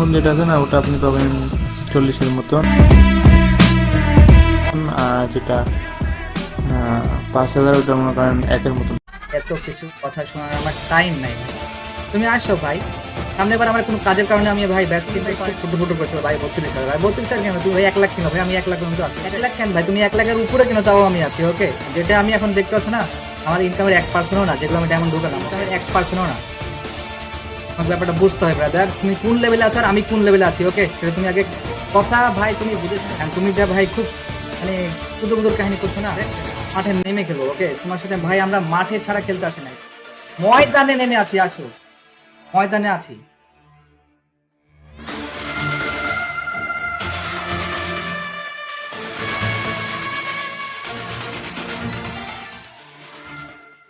মধ্যে যেটা আছে না, ওটা আপনি পাবেন চল্লিশের মতন। আর যেটা পাঁচ হাজার, ওটা মনে করেন একের মতন। এত কিছু কথা শোনার আমার টাইম নাই। তুমি আসো ভাই। সামনে এবার আমার কোনো কাজের কারণে আমি ভাই ব্যস্ত, কিন্তু ফুটো ফুটো করছিল ভাই, বত্রিশ হাজার। ভাই, বত্রিশ হাজার কেন? তুমি ভাই এক লাখ কিনো? ভাই, আমি এক লাখ আছি। এক লাখ কেন ভাই? তুমি এক লাখের উপরে কিনো? তাও আমি আছি ওকে যেটা আমি এখন দেখতে পাচ্ছ না, আমার ইনকামের এক পার্সেন্টও না, যেগুলো আমি ডায়মন্ড ঢুকালাম এক পার্সেন্টও না। ব্যাপারটা বুঝতে হয় ব্রাদার তুমি কোন লেভেলে আছো আর আমি কোন লেভেলে আছি ওকে সেটা তুমি আগে কথা ভাই তুমি বুঝেছ। তুমি যা ভাই খুব মানে কুদুর কুদুর কাহিনী করছ না? মাঠে নেমে খেলব ওকে তোমার সাথে ভাই আমরা মাঠে ছাড়া খেলতে আসি নাই। ময়দানে নেমে আছি আসো। ময়দানে আছি।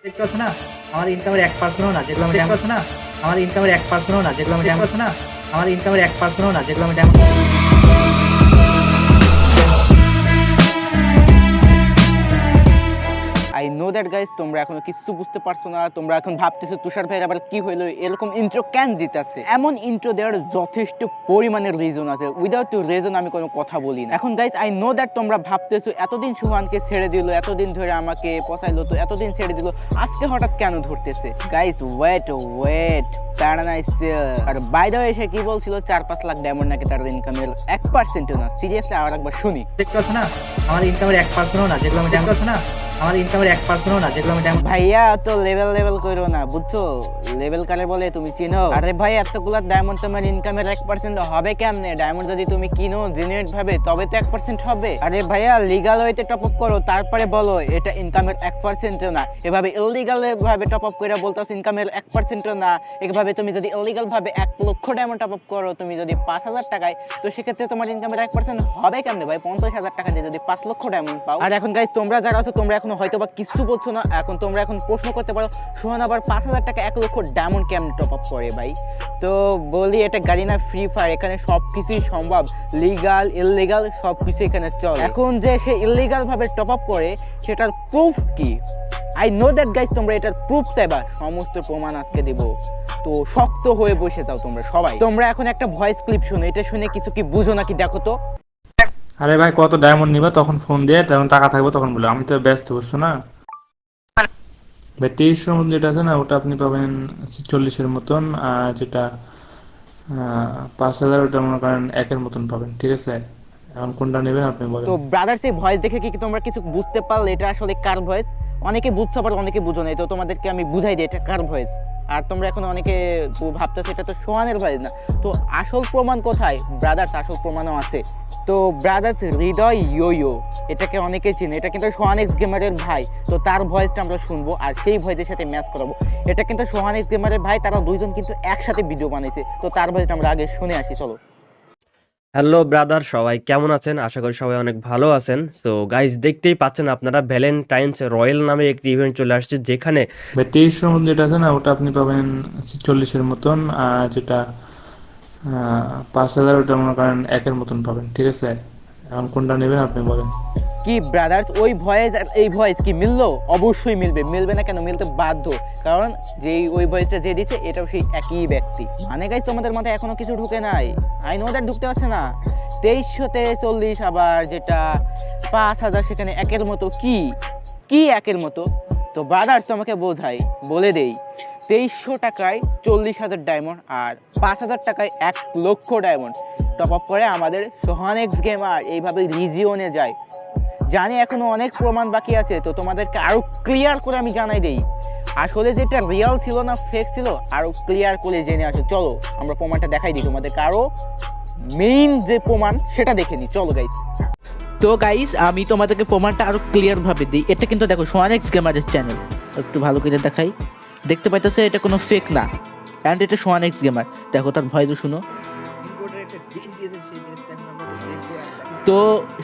দেখতে পাচ্ছ না? আমার ইনকামের এক পার্সেন্টও না যেগুলো আমি দেখতে পাচ্ছ না? আমার ইনকামের এক পার্সেন্টও না যেগুলো আমি ড্যাম না। আমার ইনকামের এক পার্সেন্টও না যেগুলো আমি আই নো দ্যাট গাইজ তোমরা এখনও কিছু বুঝতে পারছ না। তোমরা এখন ভাবতেছো, তুষার ভাইয়ের আবার কি হইল? এরকম ইন্ট্রো কেন দিতেছে? এমন ইন্ট্রো দেওয়ার যথেষ্ট পরিমাণের রিজন আছে। উইদাউট রিজন আমি কোনো কথা বলি না। এখন গাইজ আই নো দ্যাট তোমরা ভাবতেছো, এতদিন সুহানকে ছেড়ে দিল, এতদিন ধরে আমাকে পচাইলো, তো এতদিন ছেড়ে দিল, আজকে হঠাৎ কেন ধরতেছে? গাইজ ওয়েট ওয়েট আর বাইরে এসে কি বলছিল? চার পাঁচ লাখ ডায়মন্ড নাকি তার ইনকামের এক পার্সেন্টও না। সিরিয়াসলি আর একবার শুনি। না? আমার ইনকামের এক পার্সেন্টও না। যেগুলো আমি দেখতে পাচ্ছ না। আমার ইনকামের এক পার্সেন্টও না যেগুলো আমি ভাইয়া তো লেভেল লেভেল করো না বুঝছ? লেভেল কারে বলে তুমি চিনো? আরে ভাই এতগুলা ডায়মন্ড তোমার ইনকামের এক পার্সেন্ট হবে কেমনে? ডায়মন্ড যদি তুমি কিনো ভাবে তবে তো এক পার্সেন্ট হবে। আরে ভাইয়া লিগাল ওয়েতে টপ আপ করো তারপরে বলো এটা ইনকামের এক পার্সেন্টও না। এভাবে ইলিগাল ভাবে টপ আপ করে বলতেছো ইনকামের এক পার্সেন্টও না। এভাবে তুমি যদি ইলিগাল ভাবে এক লক্ষ ডায়মন্ড টপ আপ করো তুমি যদি পাঁচ হাজার টাকায় তো সেক্ষেত্রে তোমার ইনকামের এক পার্সেন্ট হবে কেমনে ভাই? পঞ্চাশ হাজার টাকা দিয়ে যদি পাঁচ লক্ষ ডায়মন্ড পাও। আর এখন গাইজ তোমরা যারা আছো তোমরা এখন হয়তো বা কিছু বলছো না। এখন তোমরা এখন প্রশ্ন করতে পারো, সোহান আবার পাঁচ হাজার টাকা এক লক্ষ ডায়মন্ড কেমন টপ আপ করে ভাই? তো বলি, এটা গাড়ি না ফ্রি ফায়ার এখানে সব কিছুই সম্ভব। লিগাল ইললিগাল সব কিছু এখানে চলে। এখন যে সে ইললিগাল ভাবে টপ আপ করে, সেটার প্রুফ কি? আই নো দ্যাট গাইজ তোমরা এটার প্রুফ চাইবা। সমস্ত প্রমাণ আজকে দিব। তো শক্ত হয়ে বসে যাও তোমরা সবাই। তোমরা এখন একটা ভয়েস ক্লিপ শোনো, এটা শুনে কিছু কি বুঝো নাকি দেখো তো? আরে ভাই, কত ডায়মন্ড নিবা? তখন ফোন দিয়ে তখন টাকা থাকবে তখন বলে। আমি তো ব্যস্ত, বুঝছ না? ভাই তেইশশোর মধ্যে যেটা আছে না, ওটা আপনি পাবেন চল্লিশের মতন, আর যেটা পাঁচ হাজার, ওটা মনে করেন একের মতন পাবেন, ঠিক আছে? এখন কোনটা নেবেন আপনি বলেন। তো ব্রাদার্স এই ভয়েস দেখে কি তোমরা কিছু বুঝতে পারলে? এটা আসলে কার ভয়েস অনেকে বুঝছ, আবার অনেকে বুঝো নাই, তো তোমাদেরকে আমি বুঝাই দিই, এটা কার ভয়েস আর তোমরা এখন অনেকে ভাবতেছো, এটা তো সোহানের ভয়েস না। তো আসল প্রমাণ কোথায়? ব্রাদার্স আসল প্রমাণও আছে। তো ব্রাদার্স হৃদয় ইয়ো এটাকে অনেকে চিনে। এটা কিন্তু সোহানেক্স গেমারের ভাই। তো তার ভয়েসটা আমরা শুনব আর সেই ভয়েসের সাথে ম্যাচ করাবো। এটা কিন্তু সোহানেক্স গেমারের ভাই তারা দুইজন কিন্তু একসাথে ভিডিও বানিয়েছে তো তার ভয়েসটা আমরা আগে শুনে আসি, চলো। হ্যালো ব্রাদার সবাই কেমন আছেন? আশা করি সবাই অনেক ভালো আছেন। তো গাইজ দেখতেই পাচ্ছেন আপনারা ভ্যালেন্টাইন্স রয়্যাল নামে একটি ইভেন্ট চলে আসছে যেখানে মধ্যে যেটা আছে না ওটা আপনি পাবেন চল্লিশের মতন আর যেটা আহ, পাঁচ হাজার ওটা মনে করেন একের মতন পাবেন ঠিক আছে? এখন কোনটা নেবেন আপনি বলেন। কি ব্রাদার্স ওই ভয়েস আর এই ভয়েস কি মিললো? অবশ্যই মিলবে। মিলবে না কেন? মিলতে বাধ্য। কারণ যেই ওই ভয়েসটা যে দিচ্ছে এটাও সেই একই ব্যক্তি। মানে গাইজ তোমাদের মাথায় এখনও কিছু ঢুকে নাই। আই নো দ্যাট ঢুকতে পারছে না। তেইশশোতে চল্লিশ, আবার যেটা পাঁচ হাজার, সেখানে একের মতো কি? কি একের মতো? তো ব্রাদার্স তোমাকে বোঝাই, বলে দেই। তেইশশো টাকায় চল্লিশ হাজার ডায়মন্ড আর পাঁচ হাজার টাকায় এক লক্ষ ডায়মন্ড টপ আপ করে আমাদের সোহানেক্স গেমার এইভাবে রিজিওনে যায়। জানি এখনও অনেক প্রমাণ বাকি আছে, তো তোমাদেরকে আরও ক্লিয়ার করে আমি জানাই দেই। আসলে যেটা রিয়াল ছিল না ফেক ছিল আরও ক্লিয়ার করে জেনে আসো। চলো আমরা প্রমাণটা দেখাই দিই তোমাদের। কারও মেইন যে প্রমাণ সেটা দেখে নিই। চলো গাইস তো গাইস আমি তোমাদেরকে প্রমাণটা আরও ক্লিয়ার ভাবে দিই। এটা কিন্তু দেখো সোয়ানেক্স গেমারের চ্যানেল একটু ভালো করে দেখাই। দেখতে পাইতেছে এটা কোনো ফেক না। অ্যান্ড এটা সোয়ানেক্স গেমার দেখো তার ভয় তো শুনো তো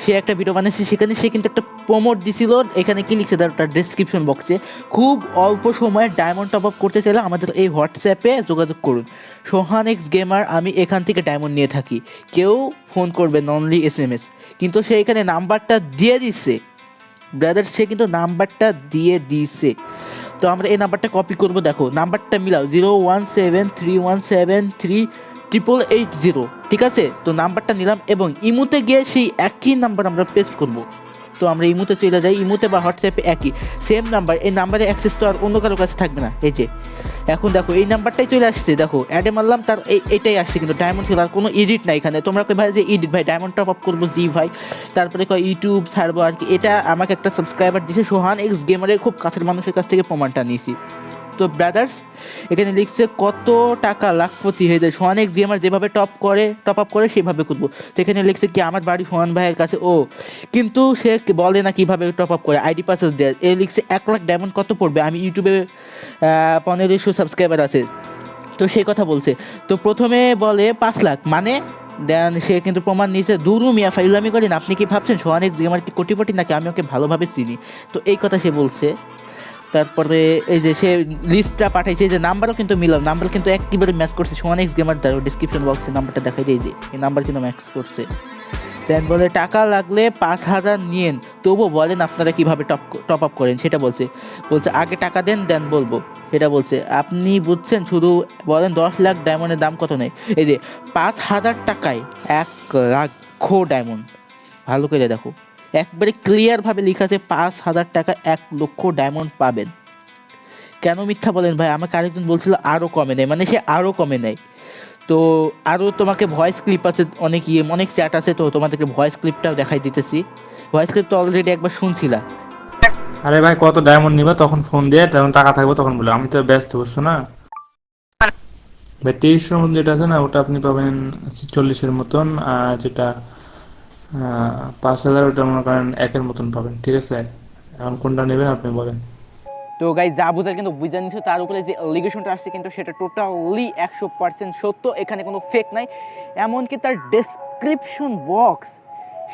সে একটা ভিডিও বানিয়েছে, সেখানে সে কিন্তু একটা প্রমোট দিছিল। এখানে কি লিখছে? তার ডেসক্রিপশন বক্সে খুব অল্প সময়ে ডায়মন্ড টপ আপ করতে চাইলে আমাদের এই হোয়াটসঅ্যাপে যোগাযোগ করুন। সোহানেক্স গেমার আমি এখান থেকে ডায়মন্ড নিয়ে থাকি। কেউ ফোন করবে ননলি এস এম এস কিন্তু সে এখানে নাম্বারটা দিয়ে দিচ্ছে ব্রাদার সে কিন্তু নাম্বারটা দিয়ে দিছে। তো আমরা এই নাম্বারটা কপি করব, দেখো। নাম্বারটা মিলাও zero one seven three one seven three triple eight zero ঠিক আছে? তো নাম্বারটা নিলাম এবং ইমুতে গিয়ে সেই একই নাম্বার আমরা পেস্ট করব। তো আমরা ইমুতে চলে যাই। ইমুতে বা হোয়াটসঅ্যাপে একই। সেম নাম্বার এই নাম্বারে অ্যাক্সেস তো আর অন্য কারোর কাছে থাকবে না। এই যে, এখন দেখো, এই নাম্বারটাই চলে আসছে। দেখো অ্যাডে মারলাম, তার এটাই আসছে। কিন্তু ডায়মন্ড ছিল আর কোনো এডিট নাই এখানে। তোমরা কই ভাই যে এডিট ভাই ডায়মন্ড টপ আপ করব জি ভাই। তারপরে কয় ইউটিউব ছাড়বো আর কি এটা আমাকে একটা সাবস্ক্রাইবার দিয়েছে সোহান এক্স গেমারের খুব কাছের মানুষের কাছ থেকে প্রমাণটা নিয়েছি। তো ব্রাদার্স এখানে লিখছে কত টাকা লাখপতি হয়ে যায়। সোহান এক্স গেমার যেভাবে টপ করে টপ আপ করে সেভাবে করব। তো এখানে লিখছে কি, আমার বাড়ি সোহান ভাইয়ের কাছে। ও, কিন্তু সে বলে না কীভাবে টপ আপ করে। আইডি পাসওয়ার্ড দেয়। এ লিখছে, এক লাখ ডায়মন্ড কত পড়বে? আমি ইউটিউবে পনেরোশো সাবস্ক্রাইবার আছে। তো সেই কথা বলছে। তো প্রথমে বলে পাঁচ লাখ। মানে দেন সে কিন্তু প্রমাণ নিয়েছে, দুরু মিয়া ফাইলামি করেন। আপনি কি ভাবছেন সোহান এক্স গেমার কি কোটিপটি নাকি? আমি ওকে ভালোভাবে চিনি। তো এই কথা সে বলছে। তারপরে এই যে সে লিস্টটা পাঠাইছে যে নাম্বারও কিন্তু মিলাম নাম্বার কিন্তু একেবারে ম্যাচ করছে। সোহান এক্স গেমার দ্বারা ডিসক্রিপশন বক্সে নাম্বারটা দেখাই দিয়ে যে, এই নাম্বার কিন্তু ম্যাচ করছে। দেন বলে, টাকা লাগলে পাঁচ হাজার নিয়েন। তবুও বলেন আপনারা কীভাবে টপ টপ আপ করেন? সেটা বলছে। বলছে, আগে টাকা দেন দেন বলব। সেটা বলছে, আপনি বুঝছেন, শুধু বলেন দশ লাখ ডায়মন্ডের দাম কত নেই এই যে, পাঁচ হাজার টাকায় এক লাখ ডায়মন্ড ভালো করে দেখো। একবারে ক্লিয়ারভাবে লেখা আছে, পাঁচ হাজার টাকা এক লক্ষ ডায়মন্ড পাবেন। কেন মিথ্যা বলেন ভাই? আমাকে আরেকজন বলছিল আরও কমে নেয়। মানে সে আরও কমে নেয়। তো আরও তোমাকে ভয়েস ক্লিপ আছে, অনেক ইয়ে অনেক চ্যাট আছে, তো তোমাদেরকে ভয়েস ক্লিপটাও দেখাই দিতেছি। ভয়েস ক্লিপ তো অলরেডি একবার শুনছিলা। আরে ভাই, কত ডায়মন্ড নিবা? তখন ফোন দিয়ে তখন টাকা থাকবে তখন বলে। আমি তো ব্যস্ত, বুঝছ না? ভাই তেইশশোর মধ্যে যেটা আছে না, ওটা আপনি পাবেন চল্লিশের মতন, আর যেটা পাঁচ হাজার ওটা মনে করেন একের মতন পাবেন, ঠিক আছে? এখন কোনটা নেবেন আপনি বলেন। তো গাই যা বোঝার কিন্তু বুঝে নিচ্ছে তার উপরে যে অ্যালিগেশনটা আসছে কিন্তু সেটা টোটালি একশো পার্সেন্ট সত্য, এখানে কোনো ফেক নাই। এমনকি তার ডেসক্রিপশন বক্স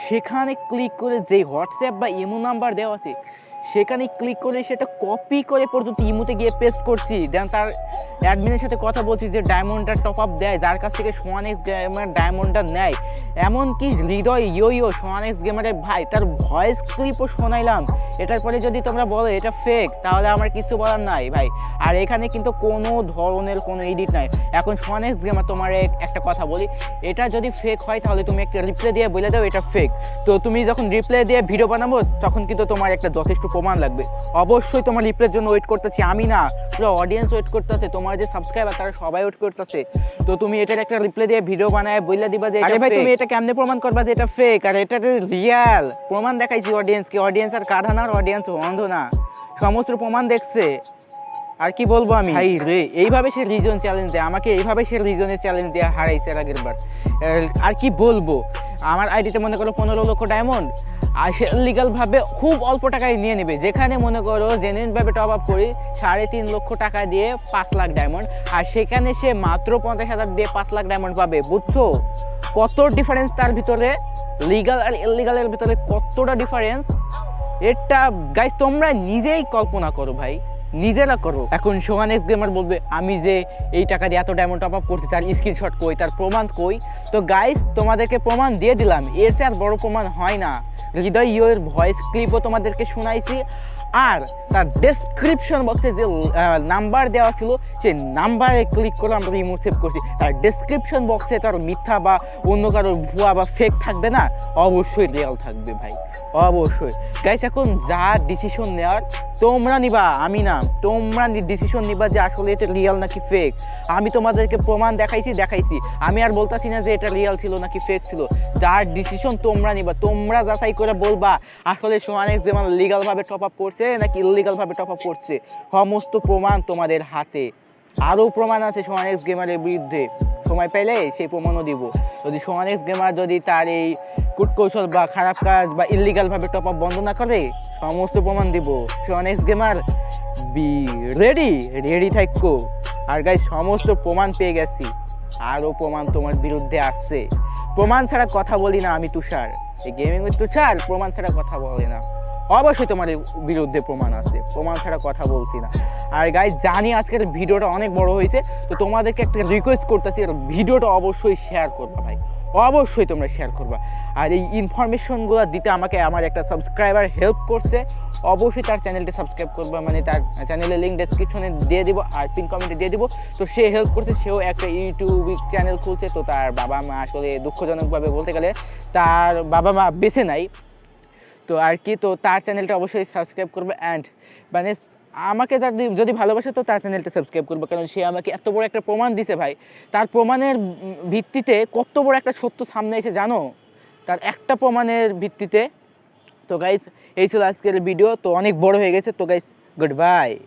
সেখানে ক্লিক করে যে হোয়াটসঅ্যাপ বা ইমো নাম্বার দেওয়া আছে সেখানে ক্লিক করে সেটা কপি করে পর্যন্ত ইমোতে গিয়ে পেস্ট করছি। দেন তার অ্যাডমিনের সাথে কথা বলছি যে ডায়মন্ডটা টপ আপ দেয়, যার কাছ থেকে সোয়ান এক্স গেমার ডায়মন্ডটা নেয়। এমনকি হৃদয় ইয়ো ইয়ো সোয়ান এক্স গেমারের ভাই, তার ভয়েস ক্লিপও শোনাইলাম। এটার পরে যদি তোমরা বলো, এটা ফেক তাহলে আমার কিছু বলার নাই ভাই। আর এখানে কিন্তু কোনো ধরনের কোনো এডিট নাই। এখন সোয়ানেক্স গেমার তোমার একটা কথা বলি, এটা যদি ফেক হয়, তাহলে তুমি একটা রিপ্লে দিয়ে বলে দাও, এটা ফেক তো তুমি যখন রিপ্লে দিয়ে ভিডিও বানাবো, তখন কিন্তু তোমার একটা যথেষ্ট প্রমাণ লাগবে। অবশ্যই তোমার রিপ্লের জন্য ওয়েট করতেছি। আমি না পুরো অডিয়েন্স ওয়েট করতেছে তোমার যে সাবস্ক্রাইবার তারা সবাই ওয়েট করতেছে। তো তুমি এটার একটা রিপ্লে দিয়ে ভিডিও বানায় বলে দিবা যে আরে ভাই তুমি এটা কেমনে প্রমাণ করবা যে এটা ফেক আর এটা রিয়াল প্রমাণ দেখাইছি অডিয়েন্সকে অডিয়েন্স আর কাঁধা না আর অডিয়েন্স অন্ধ না। সমস্ত প্রমাণ দেখছে। আর কি বলব আমি? ভাই রে এইভাবে সে রিজন চ্যালেঞ্জ দেয়। আমাকে এইভাবে সে রিজনের চ্যালেঞ্জ দেওয়া হারাইছে আগের বার। আর কি বলব? আমার আইডিতে মনে করো পনেরো লক্ষ ডায়মন্ড আর সে লিগাল ভাবে খুব অল্প টাকায় নিয়ে নেবে। যেখানে মনে করো জেনুইন ভাবে টপ আপ করি, সাড়ে তিন লক্ষ টাকা দিয়ে পাঁচ লাখ ডায়মন্ড আর সেখানে সে মাত্র পঞ্চাশ হাজার দিয়ে পাঁচ লাখ ডায়মন্ড পাবে। বুঝছ? কত ডিফারেন্স তার ভিতরে? লিগাল আর ইলিগালের ভিতরে কতটা ডিফারেন্স এটা গাইজ তোমরা নিজেই কল্পনা করো ভাই। নিজেরা করো। এখন সোহান এক্স গেমার বলবে, আমি যে এই টাকা দিয়ে এত ডায়মন্ড টপ আপ করছি, তার স্ক্রিনশট কই, তার প্রমাণ কই? তো গাইস তোমাদেরকে প্রমাণ দিয়ে দিলাম। এর চেয়ে আর বড় প্রমাণ হয় না। হৃদয় ইয়ের ভয়েস ক্লিপও তোমাদেরকে শোনাইছি। আর তার ডেসক্রিপশন বক্সে যে নাম্বার দেওয়া ছিল, সেই নাম্বারে ক্লিক করে আমরা রিমোট সেভ করছি। তার ডেসক্রিপশন বক্সে তার মিথ্যা বা অন্য কারও ভুয়া বা ফেক থাকবে না, অবশ্যই রিয়াল থাকবে ভাই। অবশ্যই। গাইস এখন যা ডিসিশন নেওয়ার, তোমরা নিবা, আমি না। তোমরা ডিসিশন নিবা যে আসলে এটা রিয়াল নাকি ফেক আমি তোমাদেরকে প্রমাণ দেখাইছি দেখাইছি। আমি আর বলতাছি না যে এটা রিয়াল ছিল নাকি ফেক ছিল। যার ডিসিশন তোমরা নিবা, তোমরা যাচাই করে বলবা, আসলে সোহানেক যেমন লিগালভাবে টপ আপ করছে নাকি ইলিগালভাবে টপ আপ করছে। সমস্ত প্রমাণ তোমাদের হাতে। আরও প্রমাণ আছে সোহানেক্স গেমারের বিরুদ্ধে। সময় পেলে সেই প্রমাণও দিব। যদি সোহানেক্স গেমার যদি তার এই কূটকৌশল বা খারাপ কাজ বা ইলিগাল ভাবে টপ আপ বন্ধ না করে, সমস্ত প্রমাণ দিব। Sohan X gamer be ready ready থাকো। আর গাই সমস্ত প্রমাণ পেয়ে গেছি। আরও প্রমাণ তোমার বিরুদ্ধে আসছে। প্রমাণ ছাড়া কথা বলি না আমি তুষার। এই গেমিং উইথ তুষার, প্রমাণ ছাড়া কথা বলে না। অবশ্যই তোমার বিরুদ্ধে প্রমাণ আছে। প্রমাণ ছাড়া কথা বলছি না। আর গাই জানি আজকের ভিডিওটা অনেক বড় হয়েছে, তো তোমাদেরকে একটা রিকোয়েস্ট করতেছি ভিডিওটা অবশ্যই শেয়ার করবা ভাই। অবশ্যই তোমরা শেয়ার করবা। আর এই ইনফরমেশনগুলো দিতে আমাকে আমার একটা সাবস্ক্রাইবার হেল্প করছে, অবশ্যই তার চ্যানেলটি সাবস্ক্রাইব করবে মানে তার চ্যানেলের লিঙ্ক ডেসক্রিপশনে দিয়ে দিব, আর পিন কমেন্টে দিয়ে দিব। তো সে হেল্প করছে, সেও একটা ইউটিউব চ্যানেল খুলছে, তো তার বাবা মা আসলে দুঃখজনকভাবে বলতে গেলে তার বাবা মা বেছে নাই। তো আর কি, তো তার চ্যানেলটা অবশ্যই সাবস্ক্রাইব করবে অ্যান্ড মানে আমাকে যদি- যদি ভালোবাসে তো তার চ্যানেলটা সাবস্ক্রাইব করবে। কারণ সে আমাকে এত বড় একটা প্রমাণ দিছে ভাই। তার প্রমাণের ভিত্তিতে কত বড় একটা সত্য সামনে এসে জানো? তার একটা প্রমাণের ভিত্তিতে। তো গাইস এই ছিল আজকের ভিডিও তো অনেক বড় হয়ে গেছে। তো গাইস গুড বাই